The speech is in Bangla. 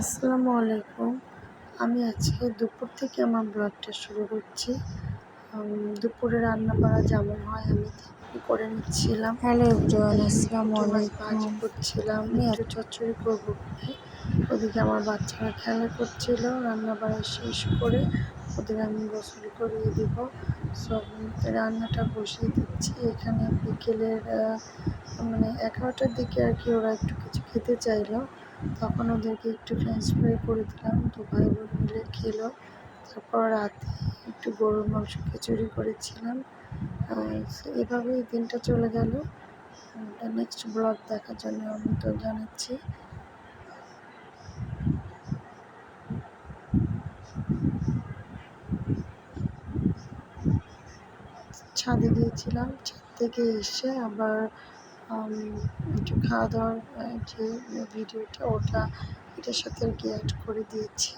আসসালামু আলাইকুম। আমি আজকে দুপুর থেকে আমার ব্লগটা শুরু করছি। দুপুরে রান্না বাড়া যেমন হয় আমি করে নিচ্ছিলাম। হ্যালো এভরিওয়ান আসসালামু আলাইকুম। করছিলাম একটু চচ্চড়ি করব ওদিকে আমার বাচ্চারা খেলা করছিল রান্না বাড়া শেষ করে ওদের আমি গোসল করিয়ে দিব। সব রান্নাটা বসিয়ে দিচ্ছি। এখানে বিকেলের মানে এগারোটার দিকে আর কি ওরা একটু কিছু খেতে চাইলো। তখন ওদেরকে একটু ফ্রেঞ্চ ফ্রাই করে দিলাম। তো ভাই বোন মিলে খেলো। তারপর রাতে একটু গরুর মাংস খিচুড়ি করেছিলাম। এভাবেই দিনটা চলে গেল। নেক্সট ব্লগ দেখার জন্য আমন্ত্রণ জানাচ্ছি। ছাদে গিয়েছিলাম। ছাদ থেকে এসে আবার খাওয়া দাওয়ার যে ভিডিওটা ওটা এটার সাথে আর কি অ্যাড করে দিয়েছি।